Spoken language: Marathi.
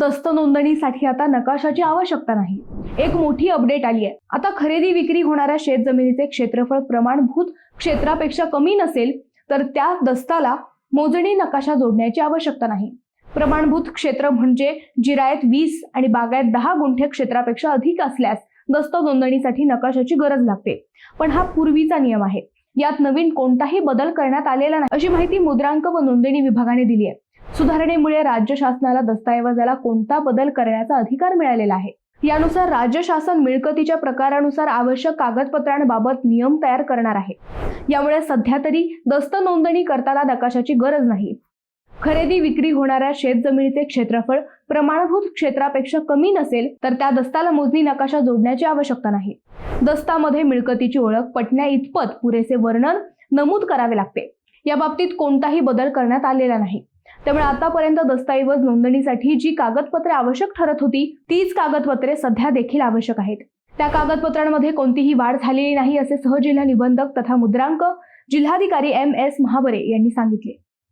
दस्त नोंदणीसाठी आता नकाशाची आवश्यकता नाही. एक मोठी अपडेट आली आहे. आता खरेदी विक्री होणाऱ्या शेत जमिनीचे क्षेत्रफळ प्रमाणभूत क्षेत्रापेक्षा कमी नसेल तर त्या दस्ताला मोजणी नकाशा जोडण्याची आवश्यकता नाही. प्रमाणभूत क्षेत्र म्हणजे जिरायत वीस आणि बागायत दहा गुंठे क्षेत्रापेक्षा अधिक असल्यास दस्त नोंदणीसाठी नकाशाची गरज लागते. पण हा पूर्वीचा नियम आहे. यात नवीन कोणताही बदल करण्यात आलेला नाही. अशी माहिती मुद्रांक व नोंदणी विभागाने दिली आहे. सुधारणेमुळे राज्य शासनाला दस्तऐवजाला कोणता बदल करण्याचा अधिकार मिळालेला आहे? यानुसार राज्य शासन मिळकतीच्या प्रकारानुसार आवश्यक कागदपत्रांबाबत नियम तयार करणार आहे. यामुळे सध्या तरी दस्त नोंदणी करताना नकाशाची गरज नाही. खरेदी विक्री होणाऱ्या शेतजमिनीचे क्षेत्रफळ प्रमाणभूत क्षेत्रापेक्षा कमी नसेल तर त्या दस्ताला मोजणी नकाशा जोडण्याची आवश्यकता नाही. दस्तामध्ये मिळकतीची ओळख पटण्या इतपत पुरेसे वर्णन नमूद करावे लागते. या बाबतीत कोणताही बदल करण्यात आलेला नाही. त्यामुळे आतापर्यंत दस्तऐवज नोंदणीसाठी जी कागदपत्रे आवश्यक ठरत होती तीच कागदपत्रे सध्या देखील आवश्यक आहेत. त्या कागदपत्रांमध्ये कोणतीही वाढ झालेली नाही असे सहजिल्हा निबंधक तथा मुद्रांक जिल्हाधिकारी एम एस महाबरे यांनी सांगितले.